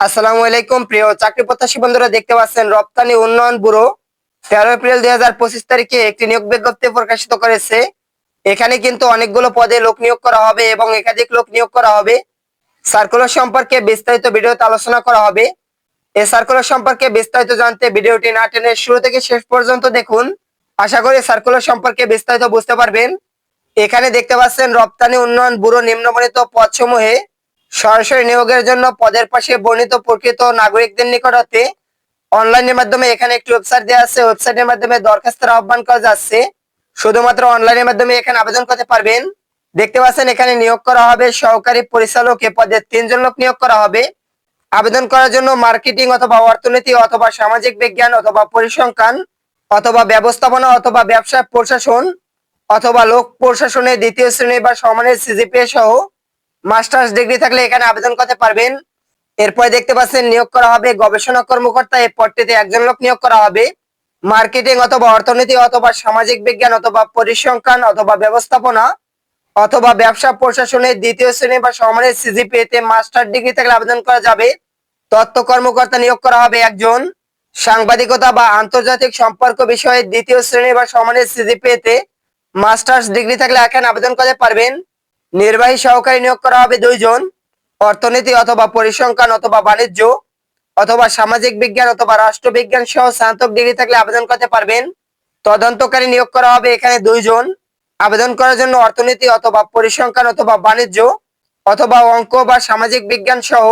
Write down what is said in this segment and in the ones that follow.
আসসালামু আলাইকুম, প্রিয় চাকরি প্রত্যাশী বন্ধুরা, দেখতে পাচ্ছেন রপ্তানি উন্নয়ন ব্যুরো। তেরো এপ্রিল দুই হাজার পঁচিশ তারিখে একটি নিয়োগ বিজ্ঞপ্তি প্রকাশিত করেছে। এখানে কিন্তু অনেকগুলো পদে লোক নিয়োগ করা হবে এবং একাধিক লোক নিয়োগ করা হবে। সার্কুলার সম্পর্কে বিস্তারিত ভিডিওতে আলোচনা করা হবে। এই সার্কুলার সম্পর্কে বিস্তারিত জানতে ভিডিওটি না টেনে শুরু থেকে শেষ পর্যন্ত দেখুন। আশা করি সার্কুলার সম্পর্কে বিস্তারিত বুঝতে পারবেন। এখানে দেখতে পাচ্ছেন রপ্তানি উন্নয়ন ব্যুরো নিম্নবর্ণিত পদসমূহে সরাসরি নিয়োগের জন্য পদের পাশে বর্ণিত প্রকৃত নাগরিকদের নিকট হতে অনলাইনের মাধ্যমে এখানে একটি ওয়েবসাইট দেওয়া আছে। ওয়েবসাইটের মাধ্যমে দরখাস্তের আহ্বান করা যাচ্ছে। শুধুমাত্র অনলাইনের মাধ্যমে এখানে আবেদন করতে পারবেন। দেখতে পাচ্ছেন, এখানে নিয়োগ করা হবে। সহকারী পরিচালক এ পদে তিনজন লোক নিয়োগ করা হবে। আবেদন করার জন্য মার্কেটিং অথবা অর্থনীতি অথবা সামাজিক বিজ্ঞান অথবা পরিসংখ্যান অথবা ব্যবস্থাপনা অথবা ব্যবসা প্রশাসন অথবা লোক প্রশাসনের দ্বিতীয় শ্রেণি বা সমানের সিজিপিএ সহ মাস্টার্স ডিগ্রি থাকলে এখানে আবেদন করতে পারবেন। এরপরে দেখতে পাচ্ছেন নিয়োগ করা হবে গবেষণা কর্মকর্তা, এই পদটিতে একজন লোক নিয়োগ করা হবে। মার্কেটিং অথবা অর্থনীতি অথবা সামাজিক বিজ্ঞান অথবা পরিসংখ্যান অথবা ব্যবস্থাপনা অথবা ব্যবসা প্রশাসনের দ্বিতীয় শ্রেণি বা সমানের সিজিপিএ তে মাস্টার ডিগ্রি থাকলে আবেদন করা যাবে। তথ্য কর্মকর্তা নিয়োগ করা হবে একজন। সাংবাদিকতা বা আন্তর্জাতিক সম্পর্ক বিষয়ে দ্বিতীয় শ্রেণি বা সমানের সিজিপিএ তে মাস্টার্স ডিগ্রি থাকলে এখানে আবেদন করতে পারবেন। নির্বাহী সহকারী নিয়োগ করা হবে দুইজন, অর্থনীতি অথবা পরিসংখ্যান অথবা বাণিজ্য, অথবা সামাজিক বিজ্ঞান অথবা রাষ্ট্রবিজ্ঞান সহ স্নাতক ডিগ্রি থাকলে আবেদন করতে পারবেন। তদন্তকারী নিয়োগ করা হবে এখানে দুইজন। আবেদন করার জন্য অর্থনীতি অথবা পরিসংখ্যান অথবা বাণিজ্য, অথবা অঙ্ক বা সামাজিক বিজ্ঞান সহ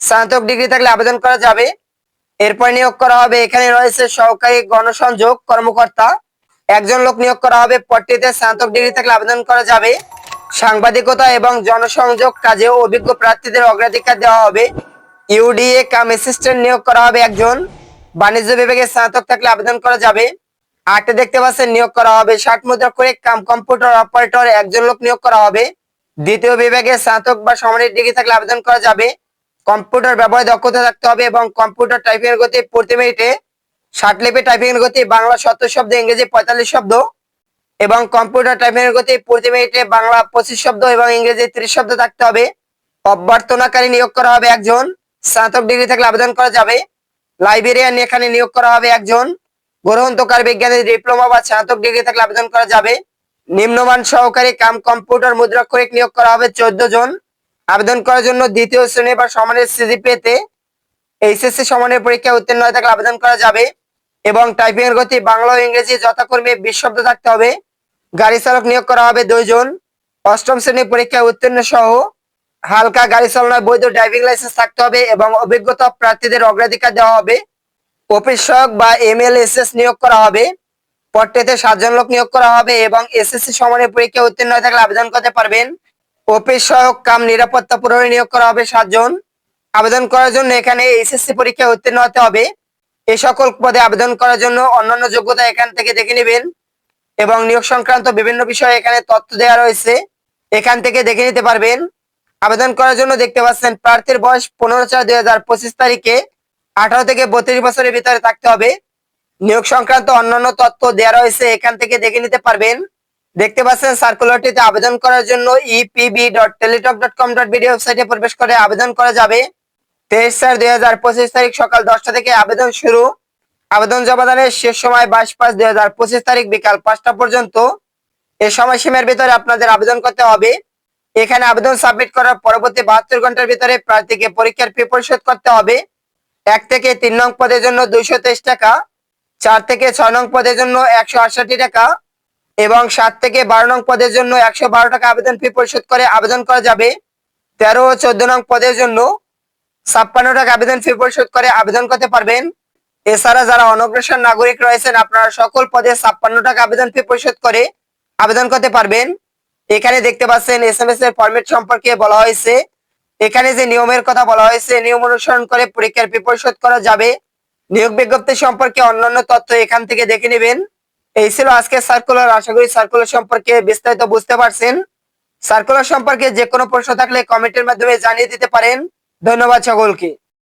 স্নাতক ডিগ্রি থাকলে আবেদন করা যাবে। এরপর নিয়োগ করা হবে, এখানে রয়েছে সহকারী গণসংযোগ কর্মকর্তা। একজন লোক নিয়োগ করা হবে পট্টিতে স্নাতক ডিগ্রি থাকলে আবেদন করা যাবে। সাংবাদিকতা এবং জনসংযোগ কাজেও অভিজ্ঞ প্রার্থীদের অগ্রাধিকার দেওয়া হবে। ইউডিএ কাম অ্যাসিস্ট্যান্ট নিয়োগ করা হবে একজন। বাণিজ্য বিভাগে স্নাতক থাকলে আবেদন করা যাবে। আটে দেখতে পাচ্ছেন, নিয়োগ করা হবে ষাট মুদ্রা করে কাম কম্পিউটার অপারেটর, একজন লোক নিয়োগ করা হবে। দ্বিতীয় বিভাগে স্নাতক বা সমানের ডিগ্রি থাকলে আবেদন করা যাবে। কম্পিউটার ব্যবহারে দক্ষতা থাকতে হবে এবং কম্পিউটার টাইপিং এর গতি প্রতি মিনিটে ষাট লিপি টাইপিং এর গতি বাংলা সত্তর শব্দ, ইংরেজি পঁয়তাল্লিশ শব্দ। এবং কম্পিউটার টাইপিং এর গতি প্রতি মিনিটে বাংলা পঁচিশ শব্দ এবং ইংরেজি ত্রিশ শব্দ থাকতে হবে। অভ্যর্থনাকারী নিয়োগ করা হবে একজন। স্নাতক ডিগ্রি থাকলে আবেদন করা যাবে। লাইব্রেরিয়ান এখানে নিয়োগ করা হবে একজন। গ্রহণতকার বিজ্ঞানের ডিপ্লোমা বা স্নাতক ডিগ্রি থাকলে আবেদন করা যাবে। নিম্নমান সহকারী কাম কম্পিউটার মুদ্রাক্ষরিক নিয়োগ করা হবে চোদ্দ জন। আবেদন করার জন্য দ্বিতীয় শ্রেণি বা সমানের সিজিপিএ তে এইচএসসি সমানের পরীক্ষায় উত্তীর্ণ হয়ে থাকলে আবেদন করা যাবে। এবং টাইপিং এর গতি বাংলা ও ইংরেজি যথাক্রমে বিশ শব্দ থাকতে হবে। গাড়ি চালক নিয়োগ করা হবে দুইজন অষ্টম শ্রেণি পরীক্ষায় উত্তীর্ণ সহ হালকা গাড়ি চালানোর বৈধ ড্রাইভিং লাইসেন্স থাকতে হবে এবং অভিজ্ঞতা প্রার্থীদের অগ্রাধিকার দেওয়া হবে। অফিস বা এমএলএসএস নিয়োগ করা হবে। পট্টেতে সাতজন লোক নিয়োগ করা হবে এবং এসএসসি সমানের পরীক্ষায় উত্তীর্ণ হয়ে থাকলে আবেদন করতে পারবেন। অফিস সহক কাম নিরাপত্তা প্রহরী নিয়োগ করা হবে সাতজন। আবেদন করার জন্য এখানে এসএসসি পরীক্ষায় উত্তীর্ণ হতে হবে। এই সকল পদে আবেদন করার জন্য অন্যান্য যোগ্যতা এখান থেকে দেখে নেবেন এবং নিয়োগ সংক্রান্ত বিভিন্ন বিষয়ে এখানে তথ্য দেওয়া রয়েছে। এখান থেকে দেখে নিতে পারবেন। আবেদন করার জন্য দেখতে পাচ্ছেন প্রার্থীর বয়স পনেরো চার দুই হাজার পঁচিশ তারিখে আঠারো থেকে বত্রিশ বছরের ভিতরে থাকতে হবে। নিয়োগ সংক্রান্ত অন্যান্য তথ্য দেওয়া রয়েছে, এখান থেকে দেখে নিতে পারবেন। দেখতে পাচ্ছেন সার্কুলারটিতে আবেদন করার জন্য EPB dot Teletalk dot com dot BD ওয়েবসাইটে প্রবেশ করে আবেদন করা যাবে। তেইশ চার দুই হাজার পঁচিশ তারিখ সকাল দশটা থেকে আবেদন শুরু। আবেদন জমাদানের শেষ সময় বাইশ পাঁচ দুই হাজার পঁচিশ তারিখ বিকাল পাঁচটা পর্যন্ত। এই সময়সীমার ভিতরে আপনাদের আবেদন করতে হবে। এখানে আবেদন সাবমিট করার পরবর্তী বাহাত্তর ঘণ্টার ভিতরে প্রার্থীকে পরীক্ষার ফি পরিশোধ করতে হবে। এক থেকে তিন নং পদের জন্য দুইশো তেইশ টাকা, চার থেকে ছয় নং পদের জন্য একশো আটষট্টি টাকা এবং সাত থেকে বারো নং পদের জন্য একশো বারো টাকা আবেদন ফি পরিশোধ করে আবেদন করা যাবে। তেরো ও চোদ্দ নং পদের জন্য ছাপ্পান্ন টাকা আবেদন ফি পরিশোধ করে আবেদন করতে পারবেন। এছাড়া যারা অনগ্রসর নাগরিক রয়েছেন, আপনারা সকল পদে ছাপ্পান্ন টাকা আবেদন ফি পরিশোধ করে আবেদন করতে পারবেন। এখানে দেখতে পাচ্ছেন এস এম এস এর ফরম্যাট সম্পর্কে বলা হয়েছে। এখানে যে নিয়মের কথা বলা হয়েছে, নিয়ম অনুসরণ করে পরীক্ষার ফি পরিশোধ করা যাবে। নিয়োগ বিজ্ঞপ্তি সম্পর্কে অন্যান্য তথ্য এখান থেকে দেখে নেবেন। এই ছিল আজকে সার্কুলার আশা করি সার্কুলার সম্পর্কে বিস্তারিত বুঝতে পারছেন। সার্কুলার সম্পর্কে যে কোনো প্রশ্ন থাকলে কমেন্টের মাধ্যমে জানিয়ে দিতে পারেন। ধন্যবাদ সকলকে।